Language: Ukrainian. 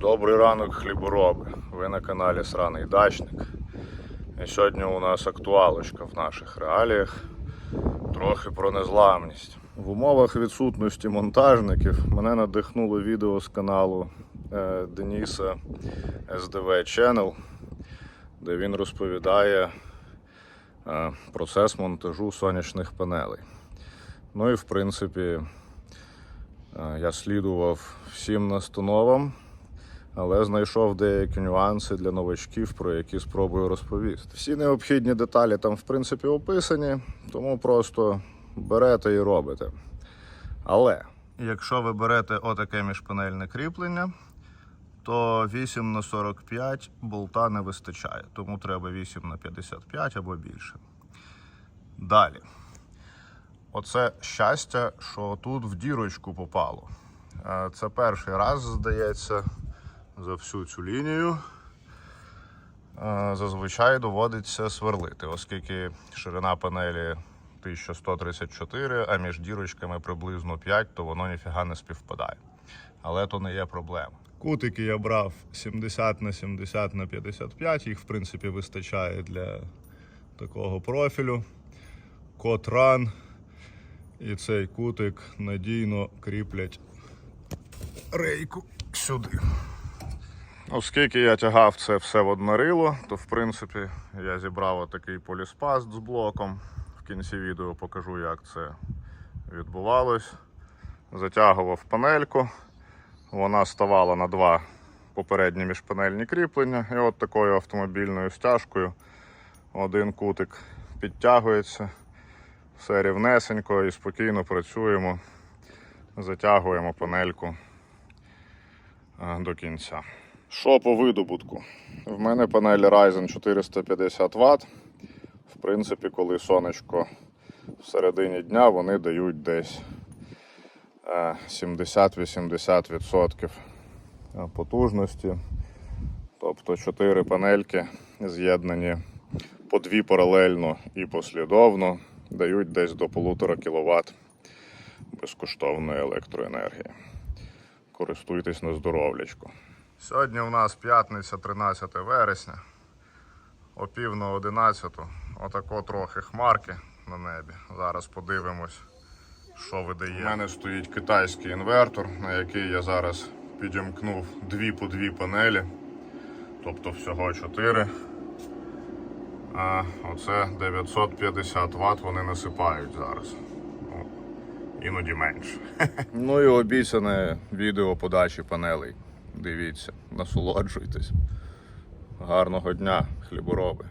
Добрий ранок, хлібороби. Ви на каналі Сраний Дачник. І сьогодні у нас актуалочка в наших реаліях. Трохи про незламність. В умовах відсутності монтажників мене надихнуло відео з каналу е, Дениса SDV Channel, де він розповідає е, процес монтажу сонячних панелей. Ну і в принципі, е, я слідував всім настановам, але знайшов деякі нюанси для новачків, про які спробую розповісти. Всі необхідні деталі там, в принципі, описані, тому просто берете і робите. Але якщо ви берете отаке міжпанельне кріплення, то 8 на 45 болта не вистачає, тому треба 8 на 55 або більше. Далі. Оце щастя, що тут в дірочку попало. Е, Це перший раз, здається, за всю цю лінію. Е, Зазвичай доводиться сверлити, оскільки ширина панелі 1134, а між дірочками приблизно 5, то воно ніфіга не співпадає. Але то не є проблема. Кутики я брав 70 на 70 на 55, їх в принципі вистачає для такого профілю. Котран і цей кутик надійно кріплять рейку сюди. Оскільки я тягав це все в однорило, то в принципі я зібрав отакий поліспаст з блоком. В кінці відео покажу, як це відбувалось. Затягував панельку. Вона ставала на два попередні міжпанельні кріплення. І от такою автомобільною стяжкою один кутик підтягується. Все рівнесенько і спокійно працюємо, затягуємо панельку е, до кінця. Що по видобутку? В мене панель Ryzen 450 Вт. В принципі, коли сонечко в середині дня, вони дають десь е, 70-80% потужності. Тобто 4 панельки з'єднані по дві паралельно і послідовно дають десь до 1,5 кВт безкоштовної електроенергії. Користуйтесь на здоров'ячко. Сьогодні у нас п'ятниця 13 вересня. О пів на 11. Отако трохи хмарки на небі. Зараз подивимось, що видає. У мене стоїть китайський інвертор, на який я зараз підімкнув дві по дві панелі. Тобто всього 4. А оце 950 Вт вони насипають зараз. Ну, іноді менше. ну і обіцяне відео подачі панелей. Дивіться, насолоджуйтесь. Гарного дня, хлібороби.